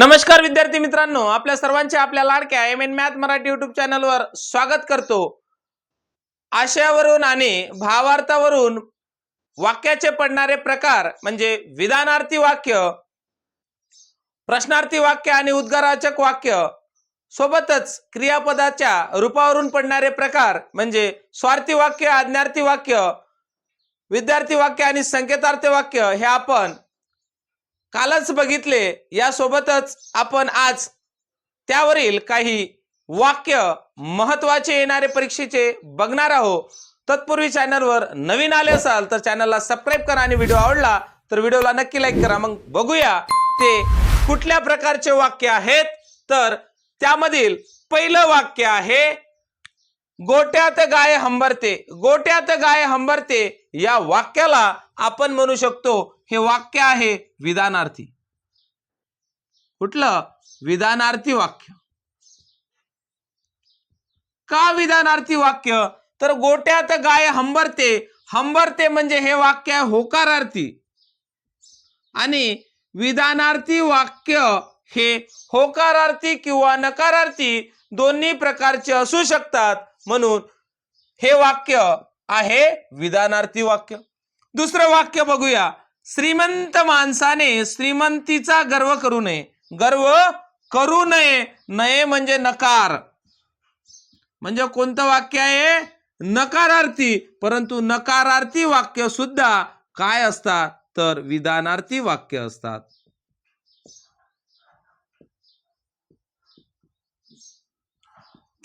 नमस्कार विद्यार्थी मित्रांनो आपल्या सर्वांचे आपल्या लाडक्या M N math Marathi YouTube चॅनलवर स्वागत करतो. आशयावरून आणि भावार्थावरून वाक्याचे पडणारे प्रकार म्हणजे विधानार्थी वाक्य प्रश्नार्थी वाक्य आणि उद्गाराचक वाक्य सोबतच क्रियापदाच्या रूपावरून पडणारे प्रकार म्हणजे स्वार्थी वाक्य आज्ञार्थी वाक्य विद्यार्थी वाक्य आणि संकेतार्थ वाक्य हे आपण कालच बघितले. यासोबतच आपण आज त्यावरील काही वाक्य महत्त्वाचे येणारे परीक्षेचे बघणार आहोत. तत्पूर्वी चॅनलवर नवीन आले असाल तर चॅनलला सबस्क्राईब करा आणि व्हिडिओ आवडला तर व्हिडिओला नक्की लाईक करा. मग बघूया ते कुठल्या प्रकारचे वाक्य आहेत. तर त्यामधील पहिलं वाक्य आहे गोट्यात गाय हंबरते. गोट्यात गाय हंबरते या वाक्याला आपण म्हणू शकतो हे वाक्य आहे विधानार्थी. कुठलं? विधानार्थी वाक्य. का विधानार्थी वाक्य? तर गोट्यात गाय हंबरते. हंबरते म्हणजे हे वाक्य आहे होकारार्थी. आणि विधानार्थी वाक्य हे होकारार्थी किंवा नकारार्थी दोन्ही प्रकारचे असू शकतात. म्हणून हे वाक्य आहे विधानार्थी वाक्य. दुसरं वाक्य बघूया. श्रीमंत माणसाने श्रीमंतीचा गर्व करू नये. गर्व करू नये. नये म्हणजे नकार. म्हणजे कोणतं वाक्य आहे? नकारार्थी. परंतु नकारार्थी वाक्य सुद्धा काय असतात? तर विधानार्थी वाक्य असतात.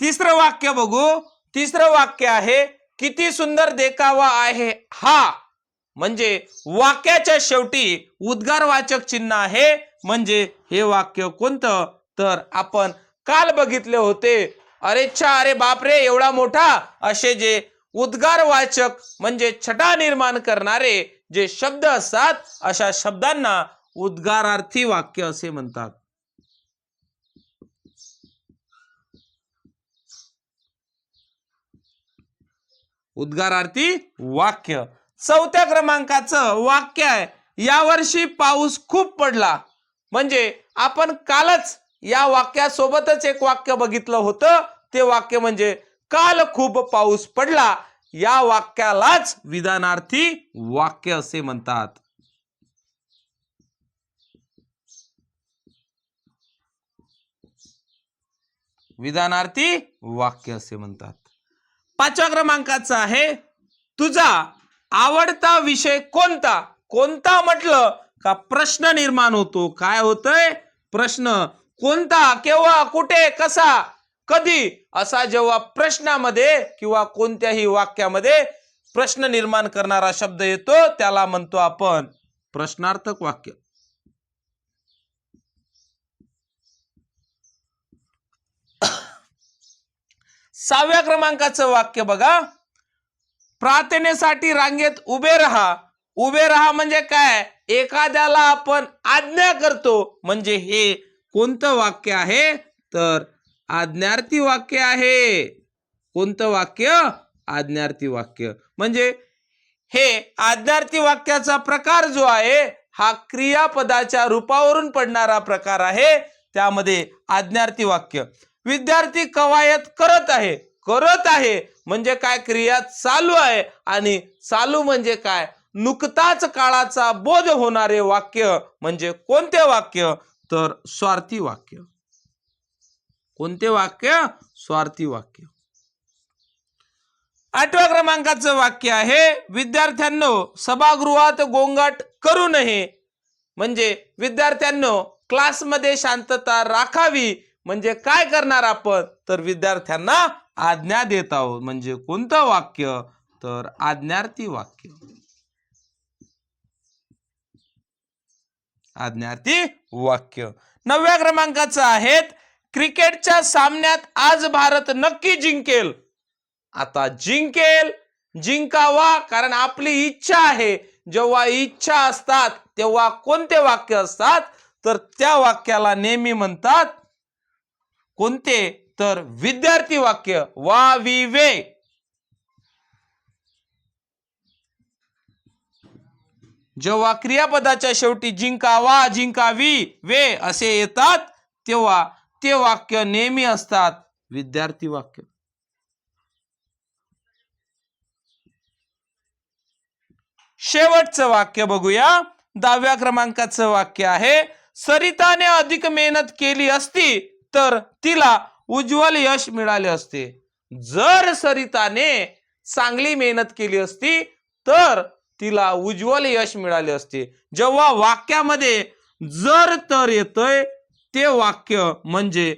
तिसरं वाक्य बघू. तिसरं वाक्य आहे किती सुंदर देखावा आहे हा. म्हणजे वाक्याच्या शेवटी उद्गारवाचक चिन्ह आहे. म्हणजे हे वाक्य कोणतं? तर आपण काल बघितले होते. अरे छा अरे बापरे एवढा मोठा असे जे उद्गारवाचक म्हणजे छटा निर्माण करणारे जे शब्द असतात अशा शब्दांना उद्गारार्थी वाक्य असे म्हणतात. उद्गारार्थी वाक्य. चौथ्या क्रमांकाचं वाक्य आहे. यावर्षी पाऊस खूप पडला. म्हणजे आपण कालच या वाक्यासोबतच एक वाक्य बघितलं होतं. ते वाक्य म्हणजे काल खूप पाऊस पडला. या वाक्यालाच विधानार्थी वाक्य असे म्हणतात. विधानार्थी वाक्य असे म्हणतात. पाचव्या क्रमांकाचं आहे तुझा आवडता विषय कोणता? कोणता म्हटलं का प्रश्न निर्माण होतो? काय होतंय? प्रश्न कोणता केव्हा कुठे कसा कधी? असा जेव्हा प्रश्नामध्ये किंवा कोणत्याही वाक्यामध्ये प्रश्न निर्माण करणारा शब्द येतो त्याला म्हणतो आपण प्रश्नार्थक वाक्य. सहाव्या क्रमांकाचं वाक्य बघा. प्रार्थनेसाठी रांगेत उभे राहा. उभे राहा म्हणजे काय? एखाद्याला आपण आज्ञा करतो. म्हणजे हे कोणतं वाक्य आहे? तर आज्ञार्थी वाक्य आहे. कोणतं वाक्य? आज्ञार्थी वाक्य. म्हणजे हे आज्ञार्थी वाक्याचा प्रकार जो आहे हा क्रियापदाच्या रूपावरून पडणारा प्रकार आहे. त्यामध्ये आज्ञार्थी वाक्य. विद्यार्थी कवायत करत आहे. करत आहे. म्हणजे काय क्रिया चालू आहे आणि चालू म्हणजे काय? नुकताच काळाचा बोध होणारे वाक्य म्हणजे कोणते वाक्य? तर स्वार्थी वाक्य. कोणते वाक्य? स्वार्थी वाक्य. आठव्या क्रमांकाचं वाक्य आहे विद्यार्थ्यांनो सभागृहात गोंगाट करू नये. म्हणजे विद्यार्थ्यांनो क्लासमध्ये शांतता राखावी म्हणजे काय करणार आपण? तर विद्यार्थ्यांना आज्ञा देत आहोत. म्हणजे कोणतं वाक्य? तर आज्ञार्थी वाक्य. आज्ञार्थी वाक्य. नवव्या क्रमांकाचं आहेत क्रिकेटच्या सामन्यात आज भारत नक्की जिंकेल. आता जिंकेल जिंकावा कारण आपली इच्छा आहे. जेव्हा इच्छा असतात तेव्हा कोणते वाक्य असतात? तर त्या वाक्याला नेहमी म्हणतात कोणते? तर विद्यार्थी वाक्य वा वि वे. जेव्हा क्रियापदाच्या शेवटी जिंका वा जिंका वी वे असे येतात तेव्हा ते वाक्य नेहमी असतात विद्यार्थी वाक्य. शेवटचं वाक्य बघूया. दहाव्या क्रमांकाचं वाक्य आहे सरिताने अधिक मेहनत केली असती तर तिला उज्ज्वल यश मिळाले असते. जर सरिताने चांगली मेहनत केली असती तर तिला उज्ज्वल यश मिळाले असते. जेव्हा वाक्यामध्ये जर तर येतोय ते वाक्य म्हणजे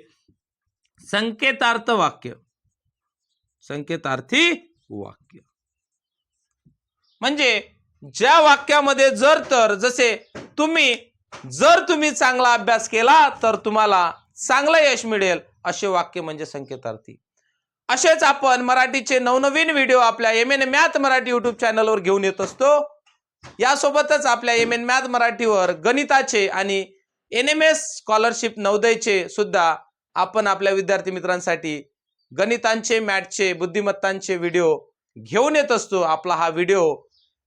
संकेतार्थ वाक्य. संकेतार्थी वाक्य. म्हणजे ज्या वाक्यामध्ये जर तर जसे तुम्ही जर तुम्ही चांगला अभ्यास केला तर तुम्हाला चांगलं यश मिळेल असे वाक्य म्हणजे संकेतार्थी. असेच आपण मराठीचे नवनवीन व्हिडिओ आपल्या M N math Marathi YouTube चॅनलवर घेऊन येत असतो. यासोबतच आपल्या एम एन मॅथ मराठीवर गणिताचे आणि एन एम एस स्कॉलरशिप नवोदयचे सुद्धा आपण आपल्या विद्यार्थी मित्रांसाठी गणितांचे मॅथचे बुद्धिमत्तांचे व्हिडिओ घेऊन येत असतो. आपला हा व्हिडिओ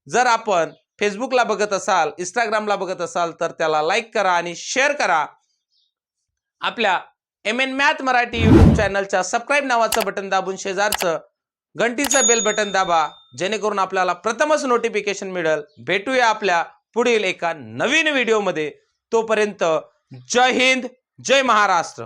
जर आपण फेसबुकला बघत असाल इंस्टाग्रामला बघत असाल तर त्याला लाईक करा आणि शेअर करा. आपल्या M N math Marathi YouTube चॅनलच्या सबस्क्राईब नावाचं बटन दाबून शेजारचं घंटीचं बेल बटन दाबा जेणेकरून आपल्याला प्रथमच नोटिफिकेशन मिळेल. भेटूया आपल्या पुढील एका नवीन व्हिडिओमध्ये तोपर्यंत जय हिंद जय महाराष्ट्र.